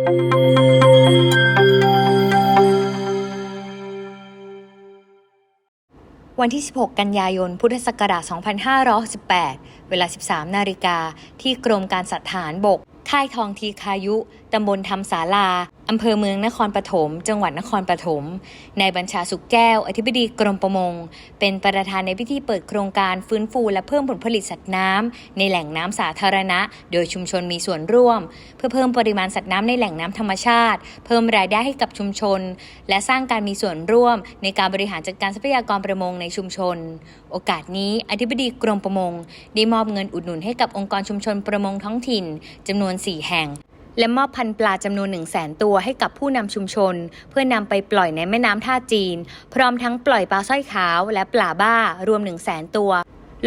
วันที่ 16 กันยายน พุทธศักราช 2518 เวลา 13 นาฬิกา ที่กรมการสัตว์ฐานบก ค่ายทองทีคายุ ตำบลธรรมศาลา อำเภอเมืองนครปฐม จังหวัดนครปฐมนายบัญชาสุขแก้ว อธิบดีกรมประมง เป็นประธานในพิธีเปิดโครงการฟื้นฟูและเพิ่มผลผลิตสัตว์น้ำในแหล่งน้ำสาธารณะ โดยชุมชนมีส่วนร่วม เพื่อเพิ่มปริมาณสัตว์น้ำในแหล่งน้ำธรรมชาติ เพิ่มรายได้ให้กับชุมชน และสร้างการมีส่วนร่วม ในการบริหารจัดการทรัพยากรประมงในชุมชน โอกาสนี้อธิบดีกรมประมง ได้มอบเงินอุดหนุนให้กับองค์กรชุมชนประมงท้องถิ่นจำนวน 4 แห่ง และมอบพันธุ์ปลาจำนวน1 0 0 0 0แสนตัวให้กับผู้นำชุมชน เพื่อนำไปปล่อยในแม่น้ำท่าจีน พร้อมทั้งปล่อยปลาสร้อยขาวและปลาบ้ารวม 1 0 0 0 0แสนตัว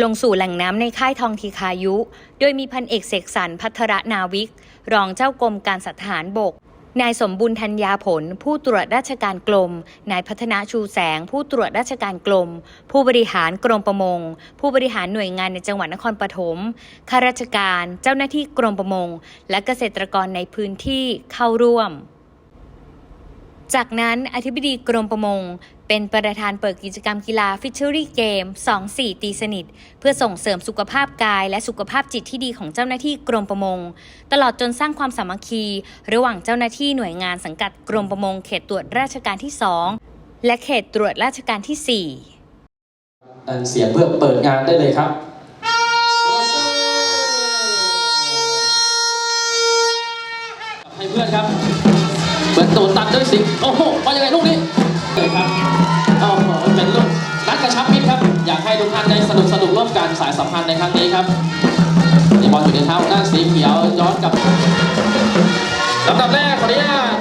ลงสู่แหล่งน้ำในค่ายทองทีคายุ โดยมีพันเอกเสกสรรพัทรนาวิก รองเจ้ากรมการสัตว์ทหารบก นายสมบุญธัญญาผล ผู้ตรวจราชการกลม นายพัฒนาชูแสง ผู้ตรวจราชการกลม ผู้บริหารกรมประมง ผู้บริหารหน่วยงานในจังหวัดนครปฐมข้าราชการ เจ้าหน้าที่กรมประมง และเกษตรกรในพื้นที่เข้าร่วมจากนั้นอธิบดีกรมประมง เป็นประธานเปิดกิจกรรมกีฬาฟิชเชอรี่เกม24 ตีสนิท เพื่อส่งเสริมสุขภาพกายและสุขภาพจิตที่ดีของเจ้าหน้าที่กรมประมง ตลอดจนสร้างความสามัคคี ระหว่างเจ้าหน้าที่หน่วยงานสังกัดกรมประมง เขตตรวจราชการที่ 2 และเขตตรวจราชการที่4ดันเสียงเพื่อเปิดงานได้เลยครับให้เพื่อนครับเปิดตูดตัดด้วยสิโอ้โห มิตรครับ อยากให้ทุกท่านได้สนุกสนุกร่วมกันสายสัมพันธ์ในครั้งนี้ครับนี่บอลอยู่ในเท้าด้านสีเขียวย้อนกับลำดับแรกขออนุญาต